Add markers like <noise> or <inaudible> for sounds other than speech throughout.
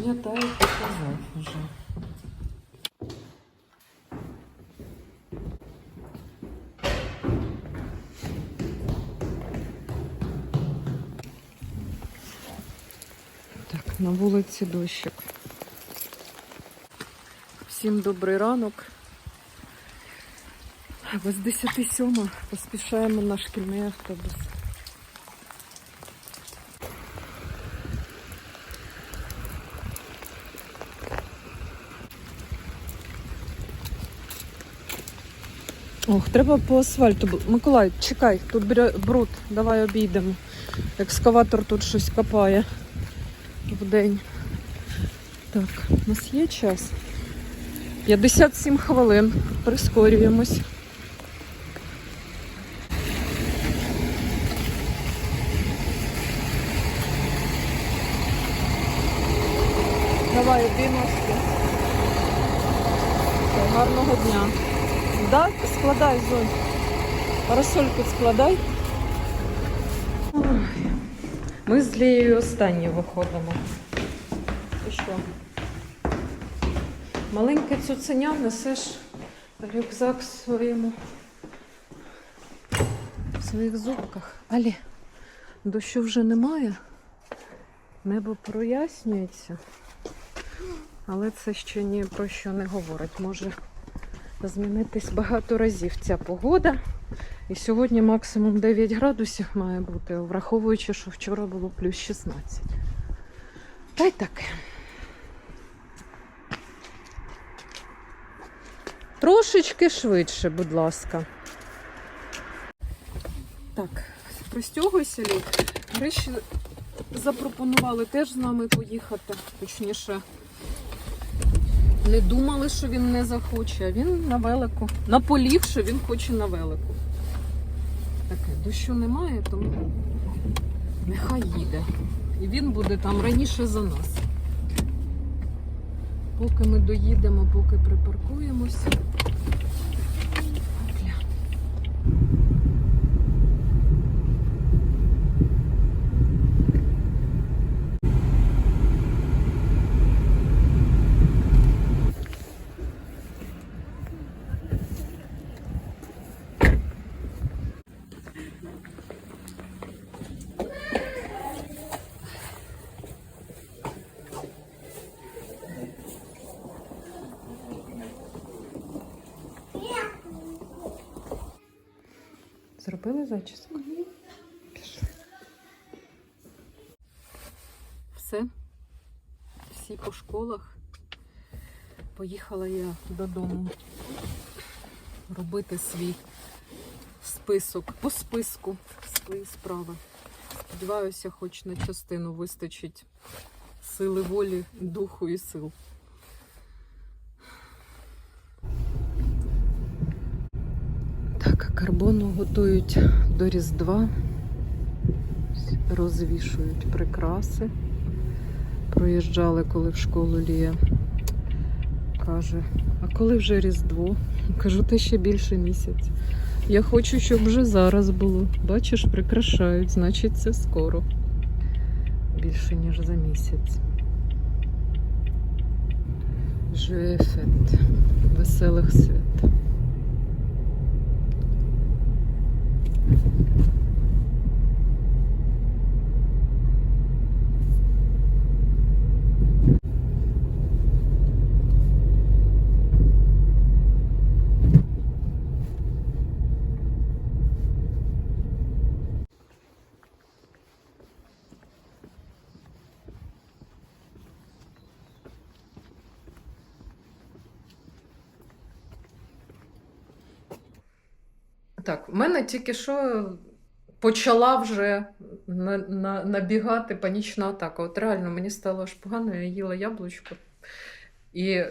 Пам'ятаю, показав вже. Так, на вулиці дощик. Всім добрий ранок. Без 10 сьома поспішаємо на шкільний автобус. Ох, треба по асфальту. Миколай, чекай, тут бруд, давай обійдемо. Екскаватор тут щось копає вдень. Так, у нас є час. 57 хвилин. Прискорюємось. Давай, обіймося. Гарного дня. Да? Складай, Зонь. Парасольку складай. Ой. Ми з Лією останні виходимо. І що? Маленьке цуценя несеш рюкзак своєму в своїх зубках. Алі, дощу вже немає. Небо прояснюється. Але це ще ні про що не говорить. Може змінитись багато разів ця погода. І сьогодні максимум 9 градусів має бути, враховуючи, що вчора було плюс 16. Та й таке. Трошечки швидше, будь ласка. Так, пристягуйся, Люд. Гриші запропонували теж з нами поїхати. Точніше, не думали, що він не захоче, а він на велику. що він хоче на велику. Таке, дощу немає, тому нехай їде. І він буде там раніше за нас. Поки ми доїдемо, поки припаркуємося. Все. Всі по школах. Поїхала я додому робити свій список по списку свої справи. Сподіваюся, хоч на частину вистачить сили волі, духу і сил. Так, карбону готують до Різдва. Розвішують прикраси. Проїжджали, коли в школу Лія. Каже, а коли вже Різдво? <laughs> Кажу, та ще більше місяць. Я хочу, щоб вже зараз було. Бачиш, прикрашають, значить це скоро. Більше, ніж за місяць. Жефет. Веселих свят. Так, в мене тільки що почала вже на, на, набігати панічна атака. От реально мені стало аж погано, я їла яблучко. І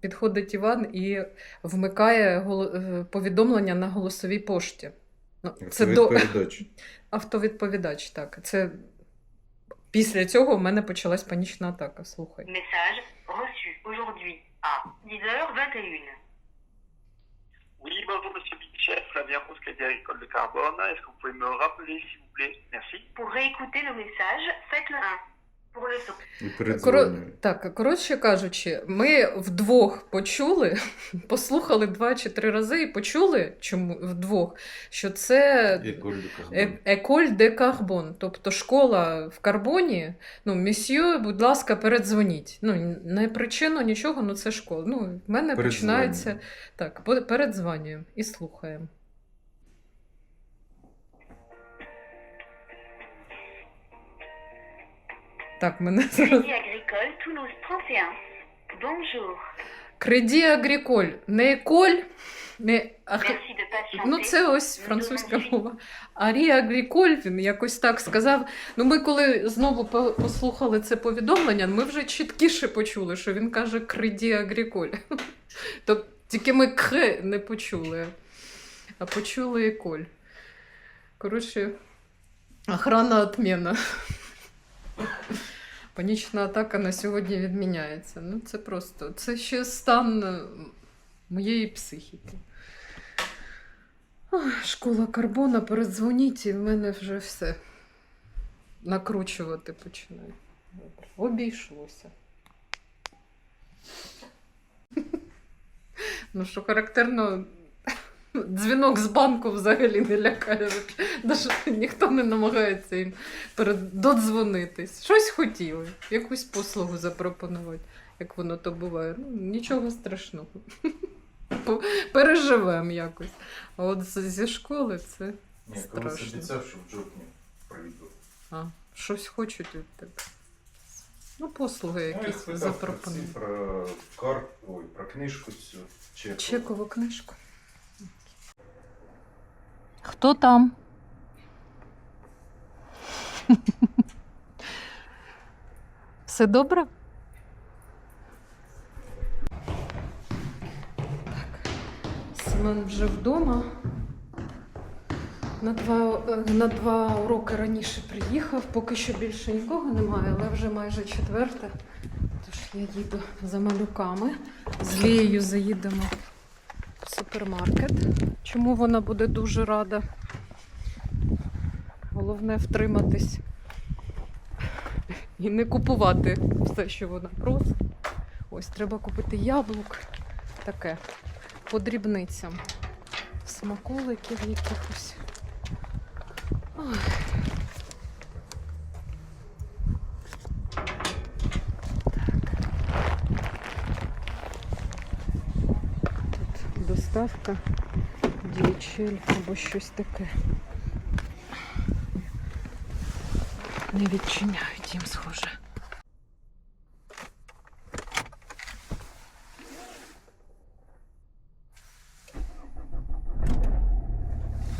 підходить Іван і вмикає голо- е, повідомлення на голосовій пошті. Ну, це до автовідповідач, <laughs> так. Це після цього в мене почалась панічна атака. Слухай. Message reçu aujourd'hui à 10h21. Oui, bonjour Monsieur Bitchef, Flavien Rose, Crédit Agricole de Carbone. Est-ce que vous pouvez me rappeler s'il vous plaît? Merci. Pour réécouter le message, faites le 1. Коро... Так, коротше кажучи, ми вдвох почули, <laughs> послухали два чи три рази і почули чому вдвох, що це де Е- Еколь де Карбон, тобто школа в карбоні. Ну, місьє, будь ласка, передзвоніть. Ну, не причину, нічого, ну це школа. Ну, в мене починається так, передзвонюємо і слухаємо. Так, мене зараз. Agricole Toulouse 31. Bonjour. Креді Агріколь. Не Еколь, не Аг- Merci de patienter. Ну, це ось французька мова. Арі Агріколь, він якось так сказав. Ну, ми коли знову по- послухали це повідомлення, ми вже чіткіше почули, що він каже Креді Агріколь. Тобто тільки ми К не почули, а почули Еколь. Коротше, охрана отмена. <laughs> Панічна атака на сьогодні відміняється. Ну, це просто. Це ще стан е, моєї психіки. Школа карбона, передзвоніть, і в мене вже все накручувати починає. Добре. Обійшлося. <laughs> Ну, що характерно, дзвінок з банку взагалі не лякає. Навіть ніхто не намагається їм додзвонитись. Щось хотіли, якусь послугу запропонувати, як воно то буває. Ну, нічого страшного. Переживемо якось. А от зі школи це Ні, колись обіцяв, що в жовтні прийду. а, щось хочуть від тебе. Ну, послуги Ну, якісь про запропонують. про кар... Ой, про книжку цю. Чекову книжку. Хто там? Все добре? Так. Семен вже вдома. На два, е, на два уроки раніше приїхав, поки що більше нікого немає, але вже майже четверте. Тож я їду за малюками. З Лією заїдемо супермаркет. Чому вона буде дуже рада? Головне втриматись і не купувати все, що вона просить. Ось треба купити яблук. Таке по дрібницям. Смаколиків якихось. Ой. Тут доставка, DHL або щось таке. Не відчиняють їм, схоже.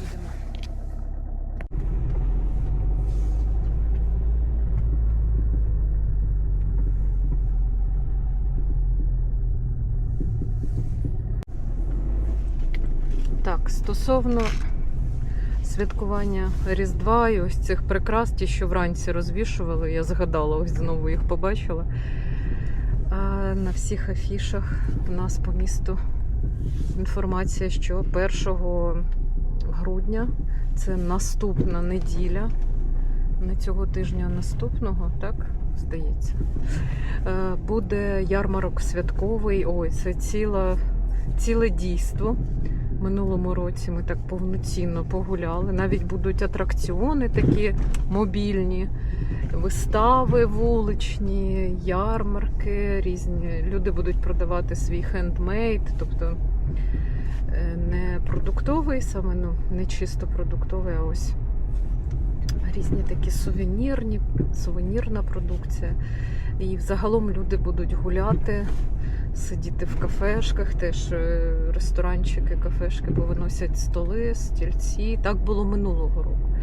Їдемо. Так, стосовно святкування Різдва і ось цих прикрас, ті, що вранці розвішували, я згадала, ось знову їх побачила. А на всіх афішах у нас по місту інформація, що 1 грудня це наступна неділя. Не цього тижня, а наступного, так? Здається. Е, Буде ярмарок святковий. Ой, це ціла, ціле дійство. Минулому році ми так повноцінно погуляли. Навіть будуть атракціони такі мобільні, вистави вуличні, ярмарки різні. Люди будуть продавати свій хендмейд, тобто е, не продуктовий, саме ну, не чисто продуктовий, а ось різні такі сувенірні, сувенірна продукція. І взагалом люди будуть гуляти, сидіти в кафешках, теж е, ресторанчики, кафешки повиносять столи, стільці. Так було минулого року.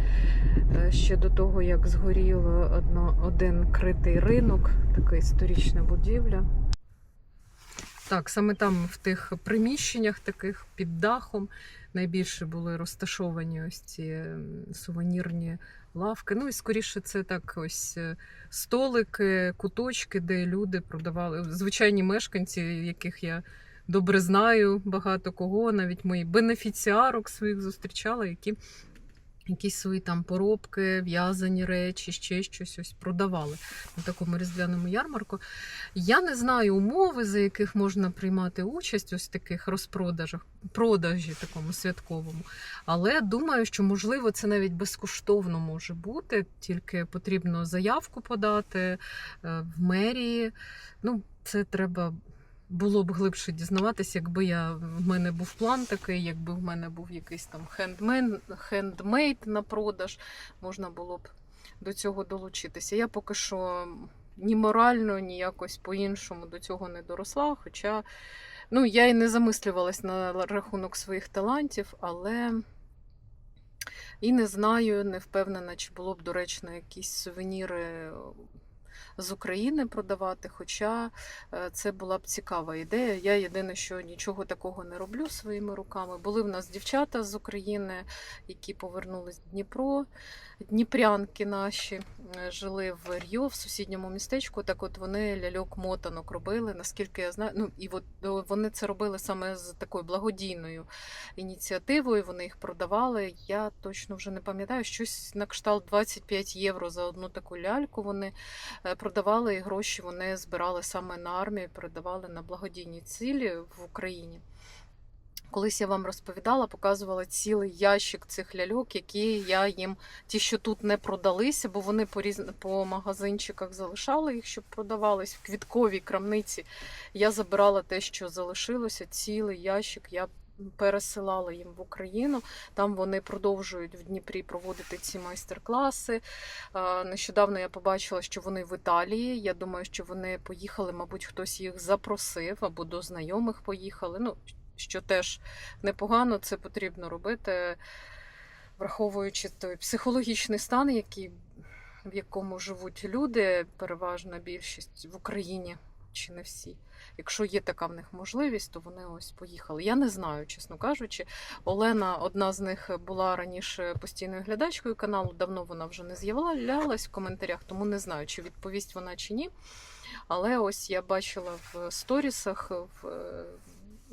Е, Ще до того, як згорів одно, один критий ринок, така історична будівля. Так, саме там, в тих приміщеннях, таких під дахом, найбільше були розташовані ось ці сувенірні лавки. Ну і скоріше, це так ось е, столики, куточки, де люди продавали звичайні мешканці, яких я добре знаю, багато кого, навіть мої бенефіціарок своїх зустрічала, які якісь свої там поробки, в'язані речі, ще щось ось продавали на такому різдвяному ярмарку. Я не знаю умови, за яких можна приймати участь ось в таких розпродажах, продажі такому святковому. Але думаю, що можливо це навіть безкоштовно може бути, тільки потрібно заявку подати е, в мерії. Ну, це треба. Було б глибше дізнаватися, якби я в мене був план такий, якби в мене був якийсь там хендмен, хендмейд на продаж, можна було б до цього долучитися. Я поки що ні морально, ні якось по-іншому до цього не доросла. Хоча ну, я і не замислювалась на рахунок своїх талантів, але і не знаю, не впевнена, чи було б доречно якісь сувеніри з України продавати. Хоча е, це була б цікава ідея. Я єдине, що нічого такого не роблю своїми руками. Були в нас дівчата з України, які повернулись в Дніпро. Дніпрянки наші е, жили в Р'йо, в сусідньому містечку. Так от вони ляльок мотанок робили, наскільки я знаю. Ну і от вони це робили саме з такою благодійною ініціативою. Вони їх продавали. Я точно вже не пам'ятаю, щось на кшталт 25 євро за одну таку ляльку. Вони е, продавали і гроші. Вони збирали саме на армію, передавали на благодійні цілі в Україні. Колись я вам розповідала, показувала цілий ящик цих ляльок, які я їм, ті, що тут не продалися, бо вони по, різ... по магазинчиках залишали їх, щоб продавались в квітковій крамниці. Я забирала те, що залишилося, цілий ящик. Я пересилала їм в Україну. Там вони продовжують в Дніпрі проводити ці майстер-класи. Нещодавно я побачила, що вони в Італії. Я думаю, що вони поїхали, мабуть, хтось їх запросив або до знайомих поїхали. Ну, що теж непогано, це потрібно робити, враховуючи той психологічний стан, який, в якому живуть люди, переважна більшість в Україні, чи не всі. Якщо є така в них можливість, то вони ось поїхали. Я не знаю, чесно кажучи. Олена, одна з них була раніше постійною глядачкою каналу. Давно вона вже не з'являлась в коментарях, тому не знаю, чи відповість вона чи ні. Але ось я бачила в сторісах в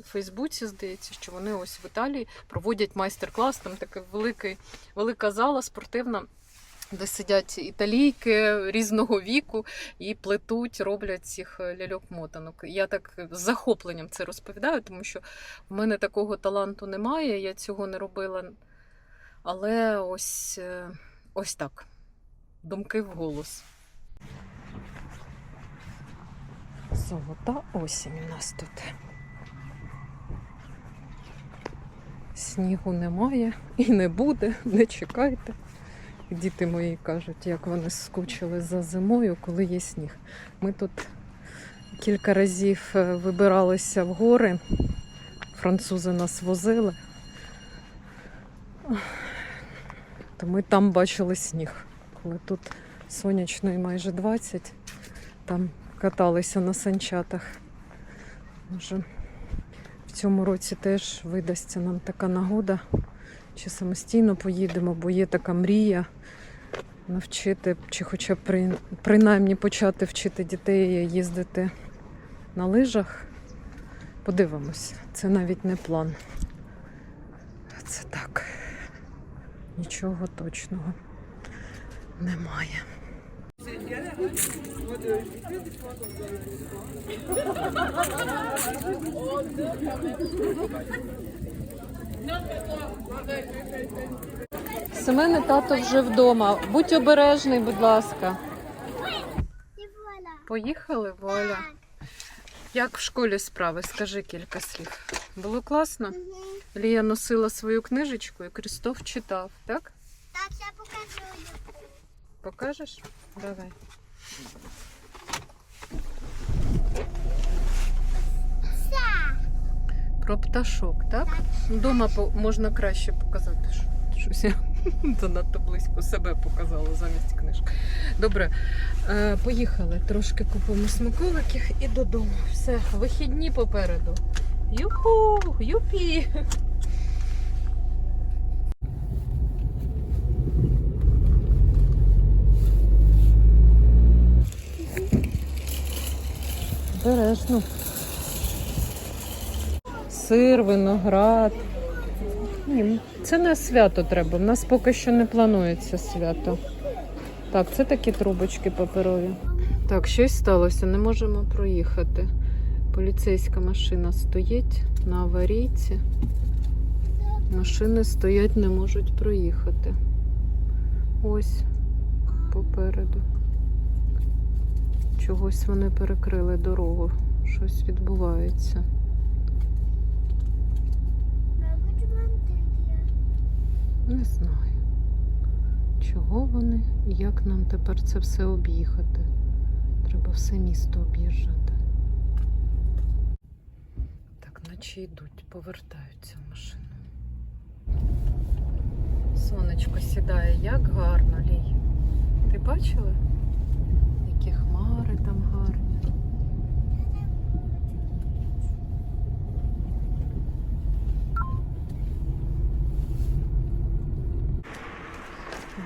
Фейсбуці, здається, що вони ось в Італії проводять майстер-клас. Там така великий, велика зала спортивна. Де сидять італійки різного віку і плетуть, роблять цих ляльок-мотанок. Я так з захопленням це розповідаю, тому що в мене такого таланту немає, я цього не робила. Але ось, е, ось так. Думки в голос. Золота осінь у нас тут. Снігу немає і не буде, не чекайте. Діти мої кажуть, як вони скучили за зимою, коли є сніг. Ми тут кілька разів е, вибиралися в гори, французи нас возили, то ми там бачили сніг. Коли тут сонячно і майже 20, там каталися на санчатах. Може, цьому році теж видасться нам така нагода. Чи самостійно поїдемо, бо є така мрія навчити, чи хоча б при, принаймні почати вчити дітей їздити на лижах. Подивимось, це навіть не план. Це так. Нічого точного немає. Семене тато вже вдома. Будь обережний, будь ласка. Поїхали, Воля. Як в школі справи? Скажи кілька слів. Було класно? Лія носила свою книжечку і Крістоф читав, так? Так, я покажу. Покажеш? Давай. Про пташок, так? Дома можна краще показати. Щось я занадто близько себе показала замість книжки. Добре, е, поїхали. Трошки купимо смаколиків і додому. Все, вихідні попереду. Юху, юпі! Бережно. Сир, виноград. Ні, це на свято треба. У нас поки що не планується свято. Так, це такі трубочки паперові. Так, щось сталося, не можемо проїхати. Поліцейська машина стоїть на аварійці. Машини стоять, не можуть проїхати. Ось попереду. Чогось вони перекрили дорогу. Щось відбувається. Не знаю. Чого вони і як нам тепер це все об'їхати? Треба все місто об'їжджати. Так, наче йдуть, повертаються в машину. Сонечко сідає, як гарно, Лій. Ти бачила? Які хмари там гарні.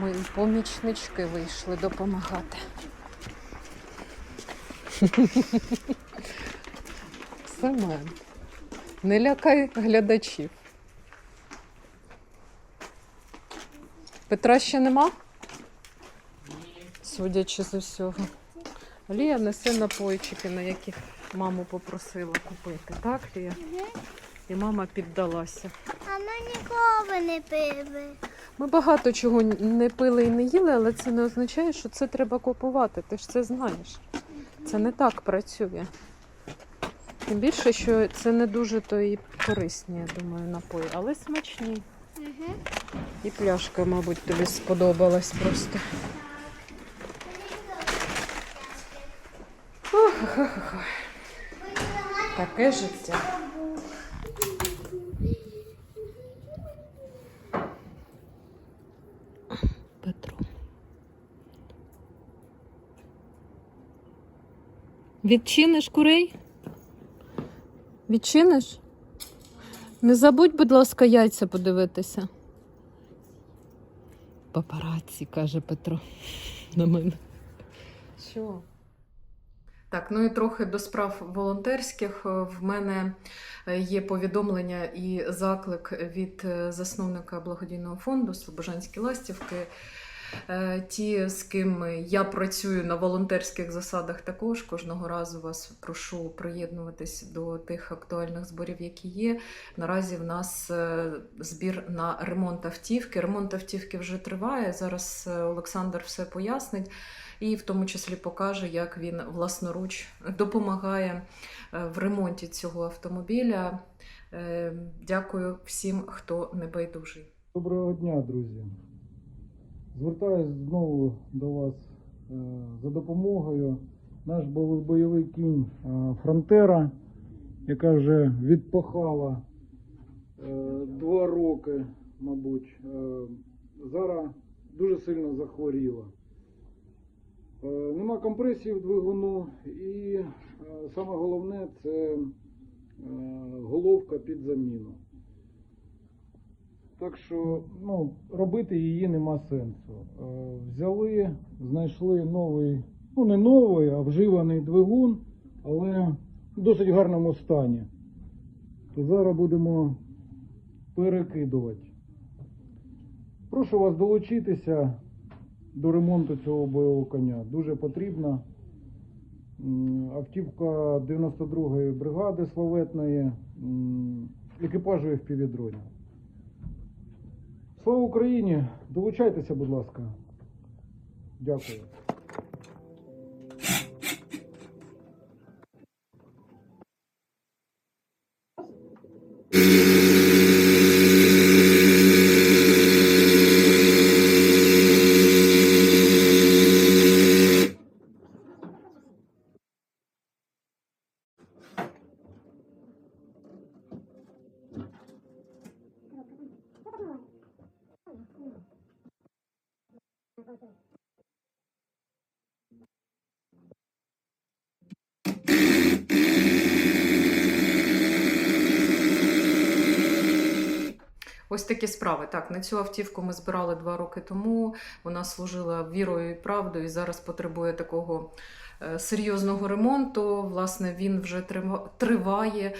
Мої помічнички вийшли допомагати. Семен, не лякай глядачів. Петра ще нема? Судячи з усього. Лія несе напойчики, на які маму попросила купити. Так, Лія? І мама піддалася. А ми ніколи не пили. Ми багато чого не пили і не їли, але це не означає, що це треба купувати. Ти ж це знаєш. Це не так працює. Тим більше, що це не дуже то і корисні, я думаю, напої, але смачні. Угу. І пляшка, мабуть, тобі сподобалась просто. Ох-ох-ох. Таке життя. Петро. Відчиниш курей? Відчиниш? Не забудь, будь ласка, яйця подивитися. Папараці, каже Петро на мене. Що? Так, ну і трохи до справ волонтерських. Е, В мене е, є повідомлення і заклик від е, засновника благодійного фонду Слобожанські ластівки. Е, Ті, з ким я працюю на волонтерських засадах, також кожного разу вас прошу приєднуватись до тих актуальних зборів, які є. Наразі в нас е, збір на ремонт автівки. Ремонт автівки вже триває. Зараз е, Олександр все пояснить і в тому числі покаже, як він власноруч допомагає в ремонті цього автомобіля. Дякую всім, хто небайдужий. Доброго дня, друзі. Звертаюсь знову до вас е, за допомогою. Наш бойовий кінь е, Фронтера, яка вже відпахала е, два роки, мабуть, зараз дуже сильно захворіла. Нема компресії в двигуну і саме головне це головка під заміну. Так що ну, робити її нема сенсу. Е, взяли, знайшли новий, ну не новий, а вживаний двигун, але в досить гарному стані. То зараз будемо перекидувати. Прошу вас долучитися до ремонту цього бойового коня. Дуже потрібна. Автівка 92-ї бригади славетної, екіпажу FPV-дронів. Слава Україні! Долучайтеся, будь ласка. Дякую. Ось такі справи. Так, на цю автівку ми збирали два роки тому. Вона служила вірою і правдою і зараз потребує такого е, серйозного ремонту. Власне, він вже трива- триває. Е,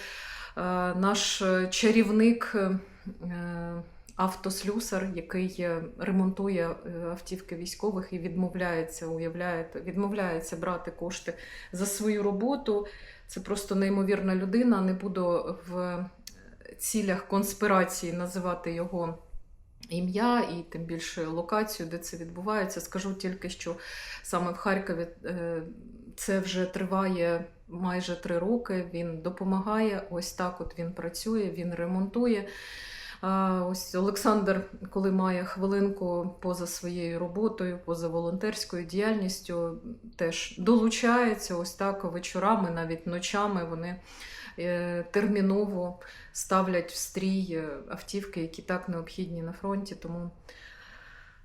Наш е, чарівник автослюсар, який ремонтує автівки військових і відмовляється, уявляєте, відмовляється брати кошти за свою роботу. Це просто неймовірна людина. Не буду в цілях конспірації називати його ім'я і тим більше локацію, де це відбувається. Скажу тільки, що саме в Харкові е, це вже триває майже три роки. Він допомагає. Ось так от він працює, він ремонтує. Ось Олександр, коли має хвилинку поза своєю роботою, поза волонтерською діяльністю, теж долучається ось так вечорами, навіть ночами вони терміново ставлять в стрій е, автівки, які так необхідні на фронті. Тому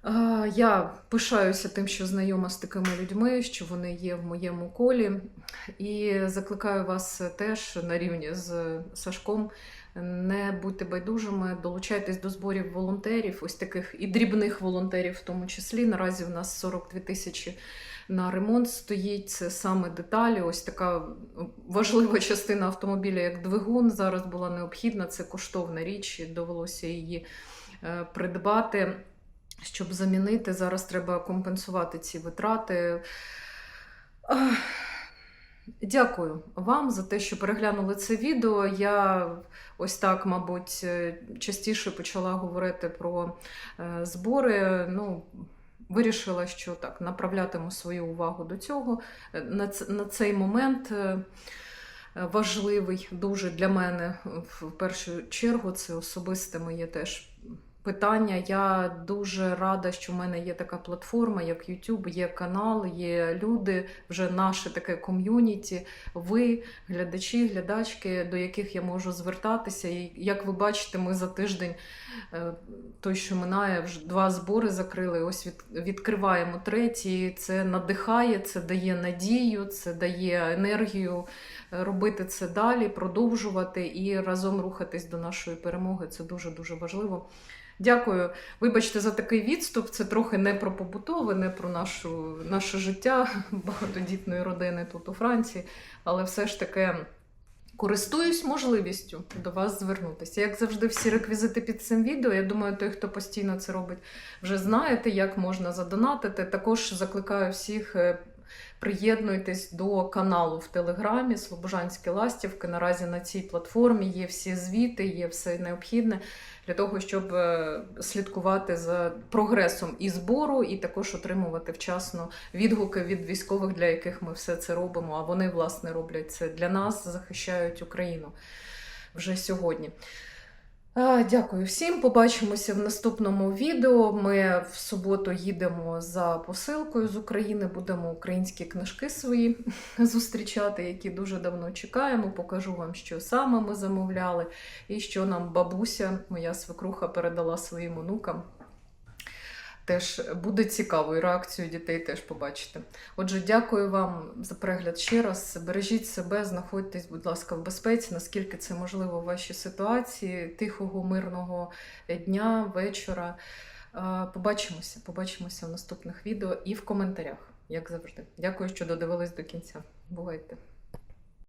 е, я пишаюся тим, що знайома з такими людьми, що вони є в моєму колі. І закликаю вас теж на рівні з Сашком. Не будьте байдужими, долучайтесь до зборів волонтерів, ось таких і дрібних волонтерів, в тому числі. Наразі в нас 42 тисячі на ремонт стоїть. Це саме деталі. Ось така важлива частина автомобіля, як двигун, зараз була необхідна. Це коштовна річ, довелося її е, придбати. Щоб замінити, зараз треба компенсувати ці витрати. Дякую вам за те, що переглянули це відео. Я ось так, мабуть, е, частіше почала говорити про е, збори. Ну, вирішила, що так, направлятиму свою увагу до цього. Е, На, на цей момент е, важливий дуже для мене в першу чергу. Це особисте моє теж питання. Я дуже рада, що в мене є така платформа, як YouTube, є канал, є люди, вже наше таке ком'юніті, ви, глядачі, глядачки, до яких я можу звертатися. І як ви бачите, ми за тиждень, е, той, що минає, вже два збори закрили. Ось від, відкриваємо третій. Це надихає, це дає надію, це дає енергію робити це далі, продовжувати і разом рухатись до нашої перемоги. Це дуже дуже важливо. Дякую. Вибачте за такий відступ. Це трохи не про побутове, не про нашу, наше життя <laughs> багатодітної родини тут у Франції, але все ж таки користуюсь можливістю до вас звернутися. Як завжди, всі реквізити під цим відео. Я думаю, той, хто постійно це робить, вже знаєте, як можна задонатити. Також закликаю всіх. Приєднуйтесь до каналу в Телеграмі Слобожанські Ластівки. Наразі на цій платформі є всі звіти, є все необхідне для того, щоб е, слідкувати за прогресом і збору, і також отримувати вчасно відгуки від військових, для яких ми все це робимо. А вони, власне, роблять це для нас, захищають Україну вже сьогодні. Дякую всім. Побачимося в наступному відео. Ми в суботу їдемо за посилкою з України. Будемо українські книжки свої <laughs> зустрічати, які дуже давно чекаємо. Покажу вам, що саме ми замовляли, і що нам бабуся, моя свекруха, передала своїм онукам. Теж буде цікаво, і реакцію дітей теж побачите. Отже, дякую вам за перегляд ще раз. Бережіть себе, знаходьтесь, будь ласка, в безпеці, наскільки це можливо в вашій ситуації, тихого, мирного дня, вечора. Е, Побачимося, побачимося в наступних відео і в коментарях, як завжди. Дякую, що додивились до кінця. Бувайте!